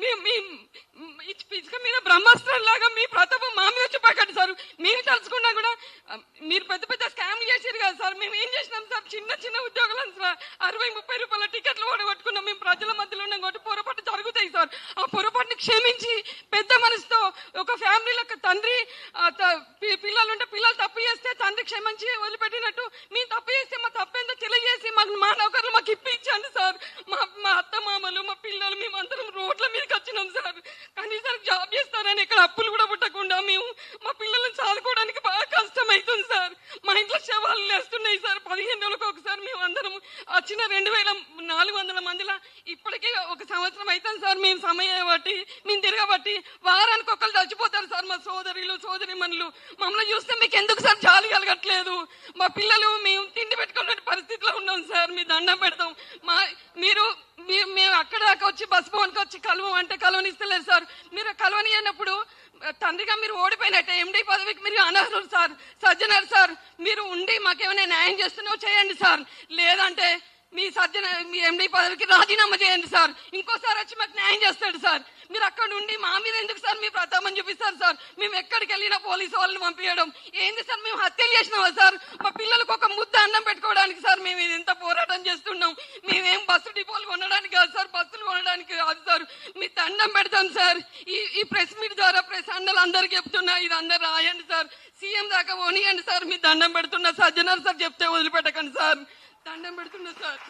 మీ మీ ఈ పిచ్చుక మీద బ్రహ్మాస్త్రం లాగా మీ ప్రతాపం మా మీద చెప్పకండి సార్. మీరు తలుచుకున్నా కూడా మీరు పెద్ద పెద్ద స్కామ్లు చేసారు కదా సార్. మేము ఏం చేసినాం సార్? చిన్న చిన్న ఉద్యోగాలను సార్. అరవై ముప్పై రూపాయల టికెట్లు ఓడగొట్టుకున్నాం మేము ప్రజల మధ్యలో ఉన్నాం కాబట్టి పొరపాటు జరుగుతాయి సార్. ఆ పొరపాటుని క్షమించి పెద్ద మనసుతో ఒక ఫ్యామిలీలకు తండ్రి పిల్లలు ఉంటే పిల్లలు తప్పు చేస్తే తండ్రి క్షమించి వదిలిపెట్టినట్టు మేము తప్పు చేస్తే మా తప్పేందో తెలియజేసి మాకు మా నౌకర్లు మాకు ఇప్పించండి సార్ మా అత్త మామలు మా పిల్లలు మేమందరం రోడ్ల మీదకి వచ్చినాం సార్. కానీ సార్ జాబ్ చేస్తారని ఇక్కడ అప్పులు కూడా పుట్టకుండా మేము మా పిల్లల్ని చాలుకోవడానికి బాగా కష్టం అవుతుంది సార్. మా ఇంట్లో శవాలు లేస్తున్నాయి సార్. పదిహేను రోజులకు ఒకసారి మేము అందరం వచ్చిన రెండు వేల నాలుగు వందల మందిలో ఇప్పటికే ఒక సంవత్సరం అవుతుంది సార్. మేము సమయం బట్టి మేము తిరగబట్టి వారానికి ఒకళ్ళు చచ్చిపోతారు సార్ మా సోదరులు సోదరి మనులు. మమ్మల్ని చూస్తే మీకు ఎందుకు సార్ జాలి కలగట్లేదు? మా పిల్లలు మేము తిండి పెట్టుకునే పరిస్థితిలో ఉన్నాం సార్. మీ దండం పెడతాం మా మీరు మీరు మేము అక్కడ దాకా వచ్చి బస్ భవన్కి వచ్చి కలవం అంటే కలవనిస్తలేదు సార్. మీరు కలవనియనప్పుడు తండ్రిగా మీరు ఓడిపోయినట్టే ఎండి పదవికి మీరు అనర్హులు సార్ సజ్జనర్ సార్. మీరు ఉండి మాకేమైనా న్యాయం చేస్తున్నావు చేయండి సార్. లేదంటే మీ సజ్జన మీ ఎండి పదవికి రాజీనామా చేయండి సార్. ఇంకోసారి వచ్చి మాకు న్యాయం చేస్తాడు సార్. మీరు అక్కడ ఉండి మా మీద ఎందుకు సార్ మీ ప్రతాపం చూపిస్తారు సార్? మేము ఎక్కడికి వెళ్ళినా పోలీసు వాళ్ళని పంపించడం. ఏంది సార్ మేము హత్యలు చేసినామా సార్? మా పిల్లలకు ఒక ముద్ద అన్నం పెట్టుకోవడానికి సార్ మేము ఇది ఇంత పోరాటం చేస్తున్నాం. మేమేం బస్సు డిపోలు కొనడానికి సార్ బస్సులు కొనడానికి కాదు సార్. మీ దండం పెడతాం సార్. ఈ ఈ ప్రెస్ మీట్ ద్వారా ప్రెస్ అన్నలు అందరికి చెప్తున్నా ఇది అందరు రాయండి సార్. సీఎం దాకా పోనీయండి సార్. మీ దండం పెడుతున్నా సజ్జనార్ సార్ చెప్తే వదిలిపెట్టకండి సార్. దండం పెడుతున్నా సార్.